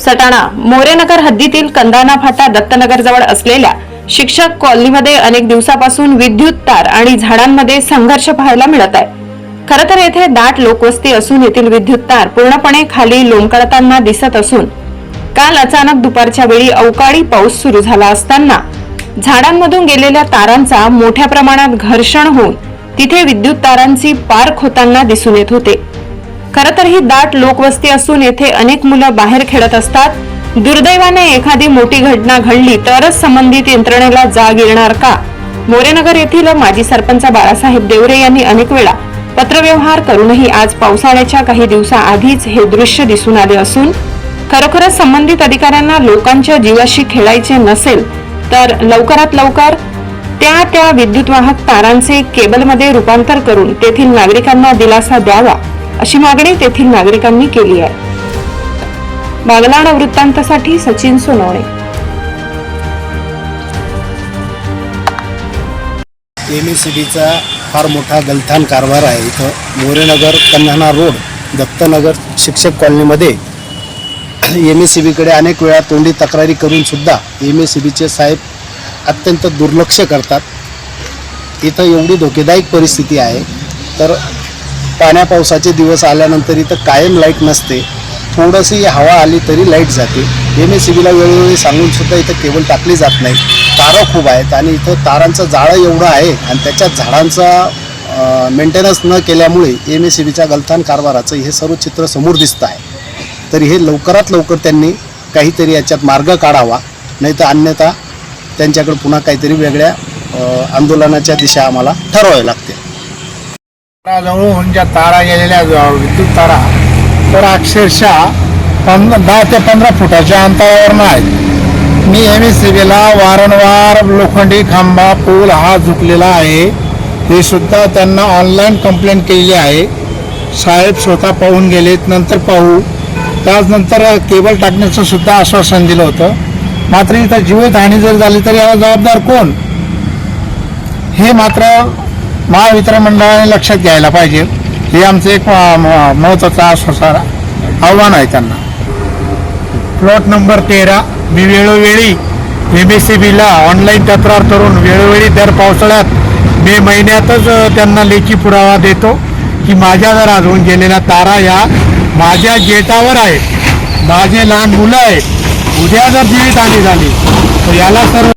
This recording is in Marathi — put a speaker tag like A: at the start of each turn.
A: सटाणा मोरेनगर हद्दीतील कंदाना फाटा दत्तनगर जवळ असलेल्या शिक्षक कॉलनीमध्ये अनेक दिवसापासून विद्युत तार आणि झाडांमध्ये संघर्ष पाहायला मिळत आहे. खर तर येथे दाट लोकवस्ती असून येथील विद्युत तार पूर्णपणे खाली लोंबकळताना दिसत असून काल अचानक दुपारच्या वेळी अवकाळी पाऊस सुरू झाला असताना झाडांमधून गेलेल्या तारांचा मोठ्या प्रमाणात घर्षण होऊन तिथे विद्युत तारांची पार्क होताना दिसून येत होते. खरं तर ही दाट लोकवस्ती असून येथे अनेक मुलं बाहेर खेळत असतात. दुर्दैवाने एखादी मोठी घटना घडली तरच संबंधित यंत्रणेला जाग येणार का? मोरेनगर येथील माजी सरपंच बाळासाहेब देवरे यांनी अनेक वेळा पत्रव्यवहार करूनही आज पावसाळ्याच्या काही दिवसाआधीच हे दृश्य दिसून आले असून खरोखरच संबंधित अधिकाऱ्यांना लोकांच्या जीवाशी खेळायचे नसेल तर लवकरात लवकर त्या त्या विद्युत वाहक तारांचे केबलमध्ये रूपांतर करून तेथील नागरिकांना दिलासा द्यावा. अशी मागणी तेथील नागरिकांनी केली आहे. Baglan वृत्तांतासाठी Sachin Sonawane.
B: M S C बीचा फार मोठा गलथान कारभार आहे इथं. मोरेनगर कन्हाणा रोड दत्तनगर शिक्षक कॉलनीमध्ये एम एस सी बीकडे अनेक वेळा तोंडी तक्रारी करून सुद्धा एम एस सी बीचे साहेब अत्यंत दुर्लक्ष करतात. इथं एवढी धोकेदायक परिस्थिती आहे. तर पाण्या पावसाचे दिवस आल्यानंतर इथं कायम लाइट नसते. थोडंशी हवा आली तरी लाइट जाते. एम एस सी बीला वेळोवेळी सांगूनसुद्धा इथं केबल टाकली जात नाही. तारं खूप आहेत आणि इथं तारांचं जाळं एवढं आहे आणि त्याच्या झाडांचा मेंटेनन्स न केल्यामुळे एम एस सी बीच्या गलथान कारभाराचं हे सर्व चित्र समोर दिसतं आहे. तर हे लवकरात लवकर त्यांनी काहीतरी याच्यात मार्ग काढावा. नाही तर अन्यथा त्यांच्याकडे पुन्हा काहीतरी वेगळ्या आंदोलनाच्या दिशा आम्हाला ठरवाव्या लागतील.
C: जवळून ज्या तारा गेलेल्या विद्युत तारा. तर अक्षरशः पं दहा ते पंधरा फुटाच्या अंतरावर आहेत. मी एम एस सी बीला वारंवार लोखंडी खांबा पूल हा झुकलेला आहे. हे सुद्धा त्यांना ऑनलाईन कंप्लेंट केलेली आहे. साहेब स्वतः पाहून गेलेत नंतर पाहू. त्याचनंतर केबल टाकण्याचं सुद्धा आश्वासन दिलं होतं. मात्र इथं जीवितहानी जर झाली तर याला जबाबदार कोण? हे मात्र महावितरण मंडळाने लक्षात घ्यायला पाहिजे. हे आमचं एक म- महत्त्वाचं आश्वासन आव्हान आहे त्यांना. प्लॉट नंबर तेरा मी वेळोवेळी एम एस सी बीला ऑनलाईन तक्रार करून वेळोवेळी दर पावसाळ्यात मे महिन्यातच त्यांना लेखी पुरावा देतो की माझ्या घरातून गेलेल्या तारा या माझ्या गेटावर आहेत माझे लहान मुलं आहेत. उद्या जर जीवितहानी झाली तर याला सर्व